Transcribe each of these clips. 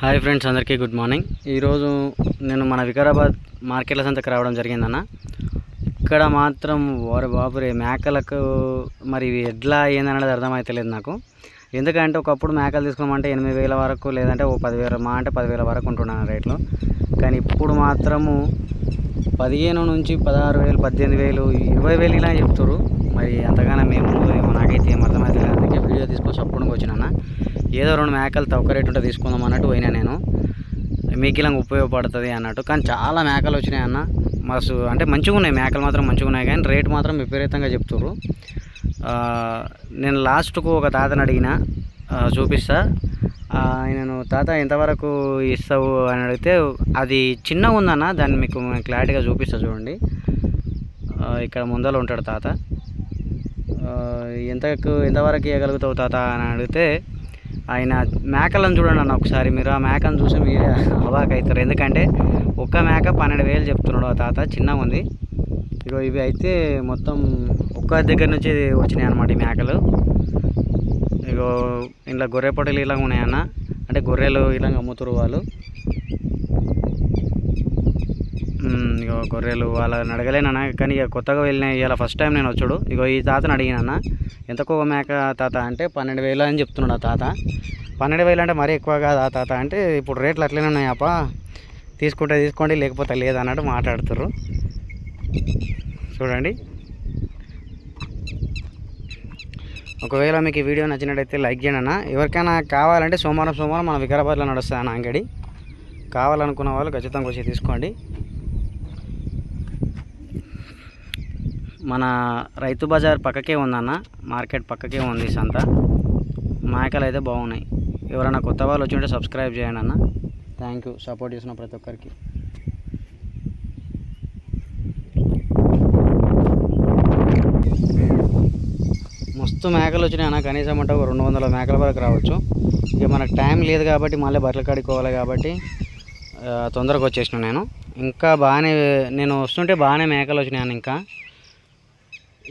Hi friends అందరికీ good morning. ఈరోజు నేను మన వికారాబాద్ మార్కెట్ల సంతకు రావడం జరిగిందన్న. ఇక్కడ మాత్రం వారి బాబురే మేకలకు మరి ఇవి ఎడ్లా ఏందనేది అర్థమైతలేదు నాకు. ఎందుకంటే ఒకప్పుడు మేకలు తీసుకోమంటే ఎనిమిది వేల వరకు లేదంటే ఓ పదివేల మా అంటే పదివేల వరకు ఉంటున్నాను రేట్లు. కానీ ఇప్పుడు మాత్రము పదిహేను నుంచి పదహారు వేలు పద్దెనిమిది వేలు ఇరవై వేలు ఇలా చెప్తారు మరి అంతగానో మేము ఏమో నాకైతే ఏం అర్థమైతే లేదు. అందుకే వీడియో తీసుకొని అప్పుడు వచ్చినా ఏదో రెండు మేకలు తక్కువ రేటు ఉంటే తీసుకుందాం అన్నట్టు పోయినా నేను. మీకు ఇలా ఉపయోగపడుతుంది అన్నట్టు. కానీ చాలా మేకలు వచ్చినాయి అన్న. మస్తు అంటే మంచిగా ఉన్నాయి మేకలు మాత్రం మంచిగా ఉన్నాయి కానీ రేటు మాత్రం విపరీతంగా చెప్తున్నారు నేను లాస్ట్కు ఒక తాతను అడిగిన. చూపిస్తా. నేను ఆయనను తాత ఎంతవరకు ఇస్తావు? అని అడిగితే అది చిన్నగా ఉందన్న దాన్ని మీకు క్లారిటీగా చూపిస్తా చూడండి. ఇక్కడ ముందర ఉంటాడు తాత. ఎంతకు ఎంతవరకు ఇవ్వగలుగుతావు తాత అని అడిగితే ఆయన మేకలను చూడండి అన్న ఒకసారి మీరు ఆ మేకను చూసి మీరు అవాక్ అవుతారు. ఎందుకంటే ఒక్క మేక పన్నెండు వేలు చెప్తున్నాడు ఆ తాత చిన్నగా ఉంది. ఇగో ఇవి అయితే మొత్తం ఒక్క దగ్గర నుంచి వచ్చినాయి అన్నమాట ఈ మేకలు. ఇగో ఇంట్లో గొర్రె పొట్టలు ఇలా ఉన్నాయన్న. అంటే గొర్రెలు ఇలా అమ్ముతారు వాళ్ళు. గొర్రెలు వాళ్ళని అడగలేనన్న కానీ ఇక కొత్తగా వెళ్ళిన ఇలా ఫస్ట్ టైం నేను వచ్చాడు. ఇగో ఈ తాతను అడిగినన్న ఎంతకో మేక తాత? అంటే పన్నెండు వేలు అని చెప్తున్నాడు ఆ తాత. పన్నెండు వేలు అంటే మరీ ఎక్కువ కాదు ఆ తాత? అంటే ఇప్పుడు రేట్లు అట్లనే ఉన్నాయి అప్ప. తీసుకుంటే తీసుకోండి లేకపోతే లేదన్నట్టు అన్నట్టు చూడండి. ఒకవేళ మీకు ఈ వీడియో నచ్చినట్టయితే లైక్ చేయండి అన్న. ఎవరికైనా కావాలంటే సోమవారం సోమవారం మన వికారాబాద్లో నడుస్తుంది అన్న అంగడి. కావాలనుకున్న వాళ్ళు ఖచ్చితంగా వచ్చి తీసుకోండి. మన రైతు బజార్ పక్కకే ఉందన్న మార్కెట్ పక్కకే ఉంది సంత. మేకలు అయితే బాగున్నాయి. ఎవరైనా కొత్త వాళ్ళు వచ్చి ఉంటే సబ్స్క్రైబ్ చేయండి అన్న. థ్యాంక్ యూ సపోర్ట్ చేసిన ప్రతి ఒక్కరికి. మస్తు మేకలు వచ్చినాయి అన్న. కనీసం అంటే ఒక రెండు వందల మేకల వరకు రావచ్చు. ఇక మనకు టైం లేదు కాబట్టి మళ్ళీ బట్టలు కడుక్కోవాలి కాబట్టి తొందరగా వచ్చేసిన నేను. ఇంకా బాగానే నేను వస్తుంటే బాగానే మేకలు వచ్చినాయి అన్న ఇంకా.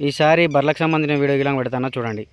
ఈసారి బర్లకు సంబంధించిన వీడియో గిలా పెడతానో చూడండి.